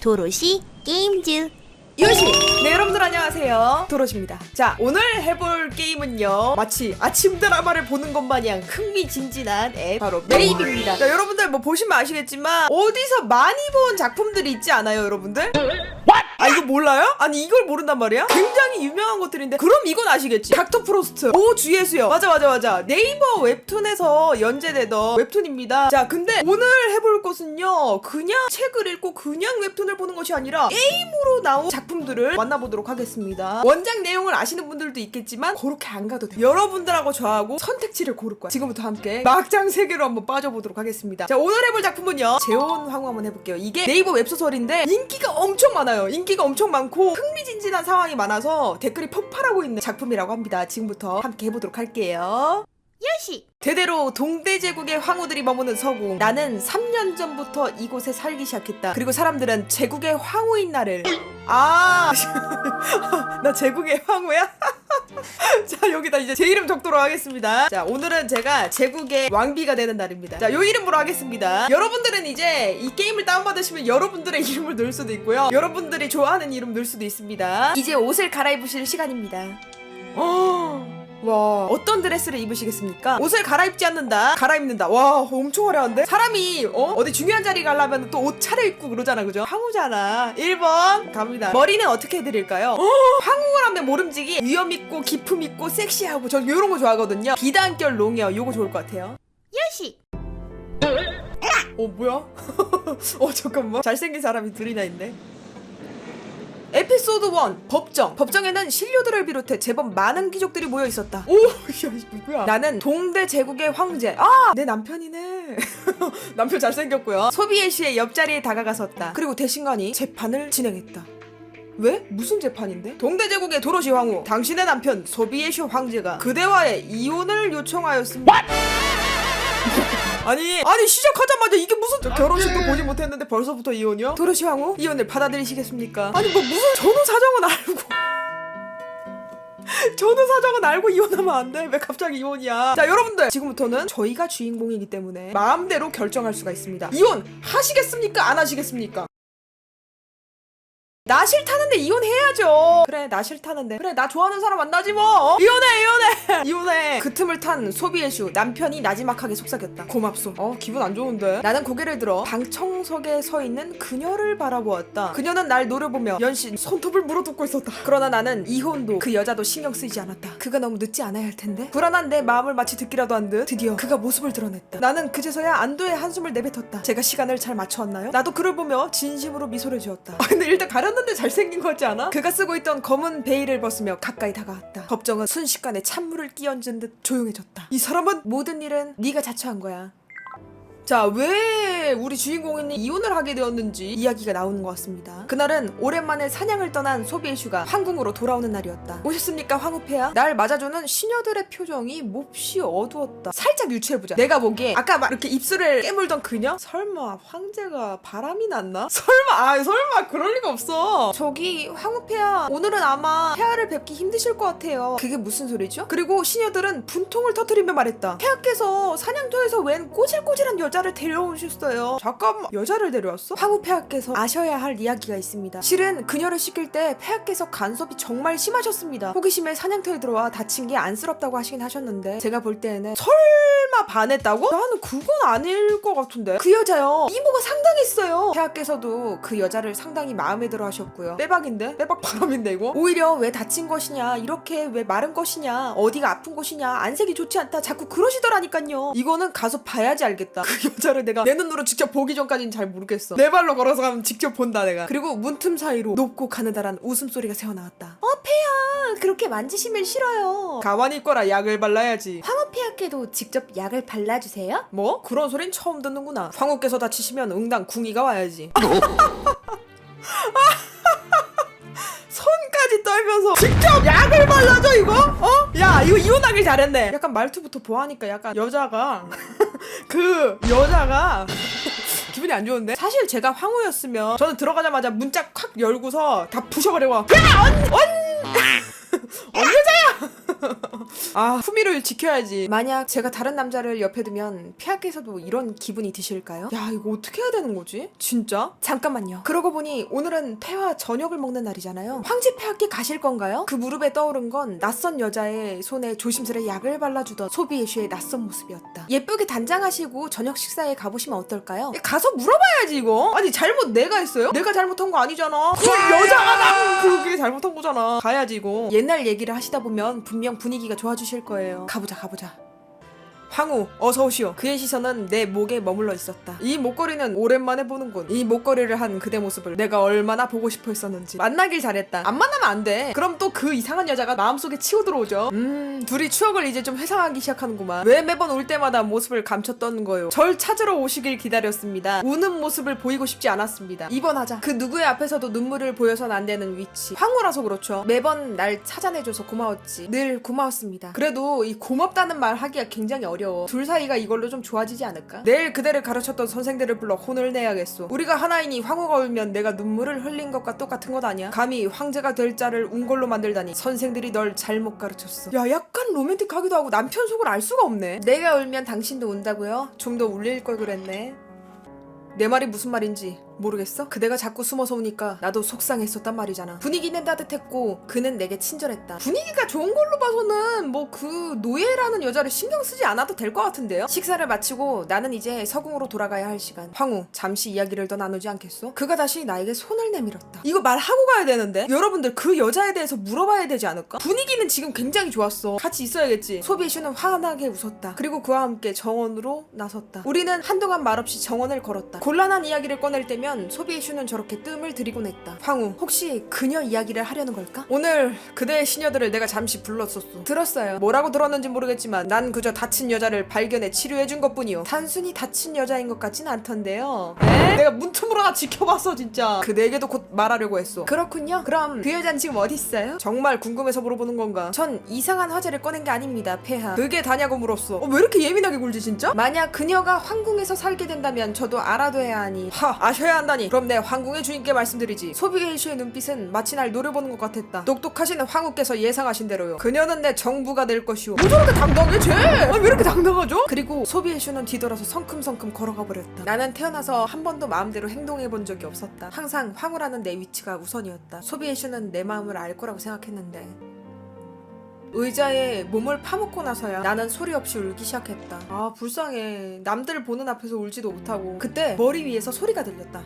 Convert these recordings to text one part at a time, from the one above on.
도로시 게임즈 요시! 네, 여러분들 안녕하세요. 도로시입니다. 자, 오늘 해볼 게임은요. 마치 아침 드라마를 보는 것 마냥 흥미진진한 앱, 바로 메이비입니다. 자, 여러분들 뭐 보시면 아시겠지만, 어디서 많이 본 작품들이 있지 않아요, 여러분들? 아, 이거 몰라요? 아니, 이걸 모른단 말이야? 굉장히 유명한 것들인데, 그럼 이건 아시겠지? 닥터 프로스트, 오, 주예수요. 맞아, 맞아, 맞아. 네이버 웹툰에서 연재되던 웹툰입니다. 자, 근데 오늘 해볼 것은요, 그냥 책을 읽고 그냥 웹툰을 보는 것이 아니라, 게임으로 나온 작품들을 만나 보도록 하겠습니다. 원작 내용을 아시는 분들도 있겠지만 그렇게 안 가도 돼요. 여러분들하고 저하고 선택지를 고를 거야. 지금부터 함께 막장 세계로 한번 빠져보도록 하겠습니다. 자 오늘 해볼 작품은요. 재혼 황후 한번 해볼게요. 이게 네이버 웹소설인데 인기가 엄청 많아요. 인기가 엄청 많고 흥미진진한 상황이 많아서 댓글이 폭발하고 있는 작품이라고 합니다. 지금부터 함께 해보도록 할게요. 요시 대대로 동대 제국의 황후들이 머무는 서궁. 나는 3년 전부터 이곳에 살기 시작했다. 그리고 사람들은 제국의 황후인 나를 아, 나 제국의 황후야? 자, 여기다 이제 제 이름 적도록 하겠습니다. 자, 오늘은 제가 제국의 왕비가 되는 날입니다. 자, 요 이름으로 하겠습니다. 여러분들은 이제 이 게임을 다운받으시면 여러분들의 이름을 넣을 수도 있고요. 여러분들이 좋아하는 이름 넣을 수도 있습니다. 이제 옷을 갈아입으실 시간입니다. 어. 와 어떤 드레스를 입으시겠습니까? 옷을 갈아입지 않는다 갈아입는다 와 엄청 화려한데? 사람이 어? 어디 중요한 자리 가려면 또 옷 차려입고 그러잖아 그죠? 황후잖아 1번 갑니다 머리는 어떻게 해드릴까요? 어, 황후를 하면 모름지기 위엄있고 기품있고 섹시하고 저 이런 거 좋아하거든요 비단결 롱이요 요거 좋을 것 같아요 요시 어 뭐야? 어 잠깐만 잘생긴 사람이 둘이나 있네 에피소드 1 법정. 법정에는 신료들을 비롯해 제법 많은 귀족들이 모여 있었다. 오 야 누구야? 나는 동대 제국의 황제. 아 내 남편이네. 남편 잘생겼고요. 소비에 씨의 옆자리에 다가가 섰다. 그리고 대신관이 재판을 진행했다. 왜? 무슨 재판인데? 동대제국의 도로시 황후. 당신의 남편 소비에쇼 황제가 그대와의 이혼을 요청하였습니다 아니 아니 시작하자마자 이게 무슨 저 결혼식도 보지 못했는데 벌써부터 이혼이요? 도로시 황후 이혼을 받아들이시겠습니까? 아니 뭐 무슨 전후 사정은 알고 전후 사정은 알고 이혼하면 안 돼. 왜 갑자기 이혼이야? 자, 여러분들. 지금부터는 저희가 주인공이기 때문에 마음대로 결정할 수가 있습니다. 이혼 하시겠습니까? 안 하시겠습니까? 나 싫다는데 이혼해야죠. 그래, 나 싫다는데. 그래, 나 좋아하는 사람 만나지 뭐. 어? 이혼해, 이혼해. 이혼해. 그 틈을 탄 소비에슈. 남편이 나지막하게 속삭였다. 고맙소. 어, 기분 안 좋은데. 나는 고개를 들어 방청석에 서 있는 그녀를 바라보았다. 그녀는 날 노려보며 연신 손톱을 물어뜯고 있었다. 그러나 나는 이혼도 그 여자도 신경 쓰이지 않았다. 그가 너무 늦지 않아야 할 텐데. 불안한 내 마음을 마치 듣기라도 한 듯 드디어 그가 모습을 드러냈다. 나는 그제서야 안도의 한숨을 내뱉었다. 제가 시간을 잘 맞춰왔나요? 나도 그를 보며 진심으로 미소를 지었다. 아, 근데 일단 가 렸는데 잘생긴 거 같지 않아? 그가 쓰고 있던 검은 베일을 벗으며 가까이 다가왔다. 법정은 순식간에 찬물을 끼얹은 듯 조용해졌다. 이 사람은 모든 일은 네가 자처한 거야. 자, 왜 우리 주인공이 이혼을 하게 되었는지 이야기가 나오는 것 같습니다. 그날은 오랜만에 사냥을 떠난 소비에슈가 황궁으로 돌아오는 날이었다. 오셨습니까, 황후폐야? 날 맞아주는 시녀들의 표정이 몹시 어두웠다. 살짝 유추해보자. 내가 보기에 아까 막 이렇게 입술을 깨물던 그녀? 설마 황제가 바람이 났나? 설마, 아, 설마 그럴 리가 없어. 저기, 황후폐야. 오늘은 아마 폐하를 뵙기 힘드실 것 같아요. 그게 무슨 소리죠? 그리고 시녀들은 분통을 터뜨리며 말했다. 폐하께서 사냥터에서 웬 꼬질꼬질한 여자 를 데려오셨어요. 잠깐만, 여자를 데려왔어? 황후 폐하께서 아셔야 할 이야기가 있습니다. 실은 그녀를 시킬 때 폐하께서 간섭이 정말 심하셨습니다. 호기심에 사냥터에 들어와 다친 게 안쓰럽다고 하시긴 하셨는데 제가 볼 때에는 설 마 반했다고? 나는 그건 아닐 것 같은데. 그 여자요. 이모가 상당했어요. 폐하께서도 그 여자를 상당히 마음에 들어 하셨고요. 빼박인데? 빼박 바람인데 이거? 오히려 왜 다친 것이냐, 이렇게 왜 마른 것이냐, 어디가 아픈 것이냐, 안색이 좋지 않다. 자꾸 그러시더라니까요. 이거는 가서 봐야지 알겠다. 그 여자를 내가 내 눈으로 직접 보기 전까지는 잘 모르겠어. 내 발로 걸어서 가면 직접 본다 내가. 그리고 문틈 사이로 높고 가느다란 웃음소리가 새어나왔다. 어, 폐야. 그렇게 만지시면 싫어요. 가만히 있거라. 약을 발라야지. 황후폐하께도 직접 약을 발라주세요? 뭐? 그런 소린 처음 듣는구나. 황후께서 다치시면 응당 궁이가 와야지. 손까지 떨면서 직접 약을 발라줘 이거? 어? 야 이거 이혼하길 잘했네. 약간 말투부터 보아하니까 약간 여자가 그 여자가 기분이 안 좋은데? 사실 제가 황후였으면 저는 들어가자마자 문짝 콱 열고서 다 부셔버리고 야! 언! 언! 언 여자야! 아 품위를 지켜야지 만약 제가 다른 남자를 옆에 두면 폐하께서도 이런 기분이 드실까요? 야 이거 어떻게 해야 되는 거지? 진짜? 잠깐만요 그러고 보니 오늘은 폐하 저녁을 먹는 날이잖아요 황제 폐하께 가실 건가요? 그 무릎에 떠오른 건 낯선 여자의 손에 조심스레 약을 발라주던 소비에슈의 낯선 모습이었다 예쁘게 단장하시고 저녁 식사에 가보시면 어떨까요? 가서 물어봐야지 이거 아니 잘못 내가 했어요? 내가 잘못한 거 아니잖아 그 여자가 나 그게 잘못한 거잖아 가야지 이거 옛날 얘기를 하시다 보면 분명 분위기가 좋아지실 거예요. 가보자 가보자 황후 어서 오시오. 그의 시선은 내 목에 머물러 있었다. 이 목걸이는 오랜만에 보는군. 이 목걸이를 한 그대 모습을 내가 얼마나 보고 싶어 했었는지. 만나길 잘했다. 안 만나면 안 돼. 그럼 또 그 이상한 여자가 마음속에 치고 들어오죠. 음 둘이 추억을 이제 좀 회상하기 시작하는구만. 왜 매번 올 때마다 모습을 감췄던 거요? 절 찾으러 오시길 기다렸습니다. 우는 모습을 보이고 싶지 않았습니다. 입원하자. 그 누구의 앞에서도 눈물을 보여선 안 되는 위치. 황후라서 그렇죠. 매번 날 찾아내줘서 고마웠지. 늘 고마웠습니다. 그래도 이 고맙다는 말 하기가 굉장히 어려 워. 둘 사이가 이걸로 좀 좋아지지 않을까? 내일 그대를 가르쳤던 선생들을 불러 혼을 내야겠소. 우리가 하나이니 황후가 울면 내가 눈물을 흘린 것과 똑같은 것 아니야? 감히 황제가 될 자를 웅골로 만들다니 선생들이 널 잘못 가르쳤어 야 약간 로맨틱하기도 하고 남편 속을 알 수가 없네. 내가 울면 당신도 운다고요? 좀 더 울릴 걸 그랬네. 내 말이 무슨 말인지 모르겠어? 그대가 자꾸 숨어서 오니까 나도 속상했었단 말이잖아. 분위기는 따뜻했고 그는 내게 친절했다. 분위기가 좋은 걸로 봐서는 뭐 그 노예라는 여자를 신경 쓰지 않아도 될 것 같은데요? 식사를 마치고 나는 이제 서궁으로 돌아가야 할 시간. 황후, 잠시 이야기를 더 나누지 않겠소? 그가 다시 나에게 손을 내밀었다. 이거 말하고 가야 되는데? 여러분들 그 여자에 대해서 물어봐야 되지 않을까? 분위기는 지금 굉장히 좋았어. 같이 있어야겠지. 소비에슈는 환하게 웃었다. 그리고 그와 함께 정원으로 나섰다. 우리는 한동안 말없이 정원을 걸었다. 곤란한 이야기를 꺼낼 때면 소비에슈는 저렇게 뜸을 들이곤 했다. 황후, 혹시 그녀 이야기를 하려는 걸까? 오늘 그대의 시녀들을 내가 잠시 불렀었어. 들었어요. 뭐라고 들었는지 모르겠지만 난 그저 다친 여자를 발견해 치료해준 것뿐이요. 단순히 다친 여자인 것 같진 않던데요. 에? 내가 문틈으로 하나 지켜봤어 진짜. 그대에게도 곧 말하려고 했어. 그렇군요. 그럼 그 여잔 지금 어디 있어요? 정말 궁금해서 물어보는 건가? 전 이상한 화제를 꺼낸 게 아닙니다, 폐하. 그게 다냐고 물었어. 어, 왜 이렇게 예민하게 굴지 진짜? 만약 그녀가 황궁에서 살게 된다면 저도 알아둬야 하니. 하, 아셔야 한다니. 그럼 내 황궁의 주인께 말씀드리지. 소비게이슈의 눈빛은 마치 날 노려보는 것 같았다. 똑똑하신 황후께서 예상하신 대로요. 그녀는 내 정부가 될 것이오. 뭐 저렇게 당당해 쟤? 아니 왜 이렇게 당당하죠? 그리고 소비에슈는 뒤돌아서 성큼성큼 걸어가 버렸다. 나는 태어나서 한 번도 마음대로 행동해 본 적이 없었다. 항상 황후라는 내 위치가 우선이었다. 소비에슈는 내 마음을 알 거라고 생각했는데 의자에 몸을 파묻고 나서야 나는 소리 없이 울기 시작했다. 아 불쌍해. 남들 보는 앞에서 울지도 못하고 그때 머리 위에서 소리가 들렸다.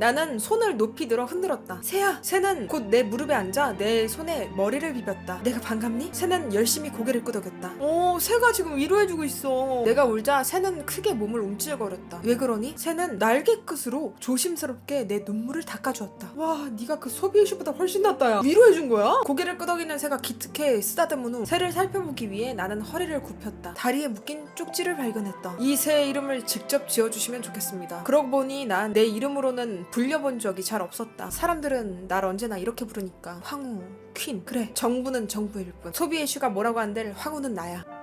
나는 손을 높이 들어 흔들었다. 새야, 새는 곧 내 무릎에 앉아 내 손에 머리를 비볐다. 내가 반갑니? 새는 열심히 고개를 끄덕였다. 어, 새가 지금 위로해주고 있어. 내가 울자 새는 크게 몸을 움찔거렸다. 왜 그러니? 새는 날개 끝으로 조심스럽게 내 눈물을 닦아주었다. 와, 네가 그 소비에슈보다 훨씬 낫다야. 위로해준 거야? 고개를 끄덕이는 새가 기특해 쓰다듬은 후 새를 살펴보기 위해 나는 허리를 굽혔다. 다리에 묶인 쪽지를 발견했다. 이 새의 이름을 직접 지어주시면 좋겠습니다. 그러고 보니 난 내 이름으로는 불려본 적이 잘 없었다. 사람들은 날 언제나 이렇게 부르니까 황후, 퀸. 그래, 정부는 정부일 뿐. 소비에슈가 뭐라고 한들 황후는 나야.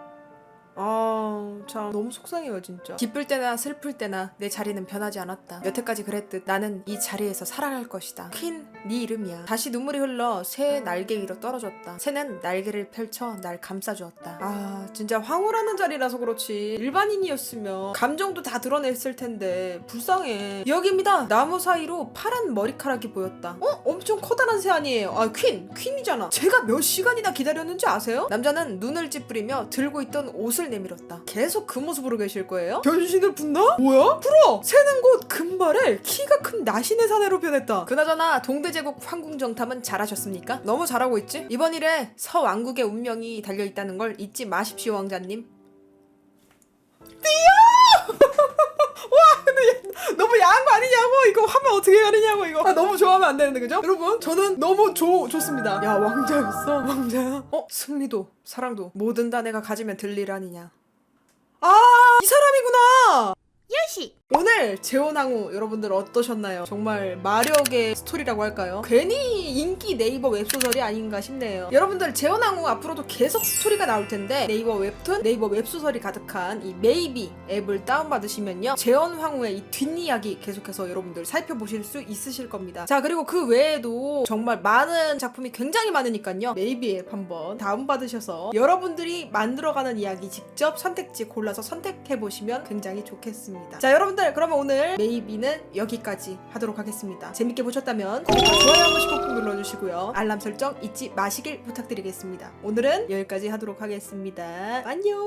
아, 참 너무 속상해요, 진짜. 기쁠 때나 슬플 때나 내 자리는 변하지 않았다. 여태까지 그랬듯 나는 이 자리에서 살아갈 것이다. 퀸, 네 이름이야. 다시 눈물이 흘러 새의 날개 위로 떨어졌다. 새는 날개를 펼쳐 날 감싸주었다. 아, 진짜 황홀하는 자리라서 그렇지. 일반인이었으면 감정도 다 드러냈을 텐데 불쌍해. 여기입니다. 나무 사이로 파란 머리카락이 보였다. 어? 엄청 커다란 새 아니에요. 아, 퀸, 퀸이잖아. 제가 몇 시간이나 기다렸는지 아세요? 남자는 눈을 찌푸리며 들고 있던 옷을 내밀었다. 계속 그 모습으로 계실 거예요? 변신을 분다? 뭐야? 풀어! 새는 곧 금발에 키가 큰 나신의 사내로 변했다. 그나저나 동대제국 황궁정탐은 잘하셨습니까? 너무 잘하고 있지? 이번 일에 서왕국의 운명이 달려있다는 걸 잊지 마십시오, 왕자님. 너무 야한 거 아니냐고? 이거 하면 어떻게 가느냐고 이거. 아, 너무 좋아하면 안 되는데 그죠? 여러분 저는 너무 좋 좋습니다. 야 왕자였어. 왕자야 어 승리도 사랑도 뭐든 다 내가 가지면 아니냐. 아 오늘 재혼항우 여러분들 어떠셨나요? 정말 마력의 스토리라고 할까요? 괜히 인기 네이버 웹소설이 아닌가 싶네요. 여러분들 재혼항우 앞으로도 계속 스토리가 나올 텐데 네이버 웹툰, 네이버 웹소설이 가득한 이 메이비 앱을 다운받으시면요. 재혼항우의 이 뒷이야기 계속해서 여러분들 살펴보실 수 있으실 겁니다. 자 그리고 그 외에도 정말 많은 작품이 굉장히 많으니까요. 메이비 앱 한번 다운받으셔서 여러분들이 만들어가는 이야기 직접 선택지 골라서 선택해보시면 굉장히 좋겠습니다. 자 여러분 들 그러면 오늘 메이비는 여기까지 하도록 하겠습니다. 재밌게 보셨다면 구독과 좋아요 한 번씩 꾹꾹 눌러주시고요. 알람 설정 잊지 마시길 부탁드리겠습니다. 오늘은 여기까지 하도록 하겠습니다. 안녕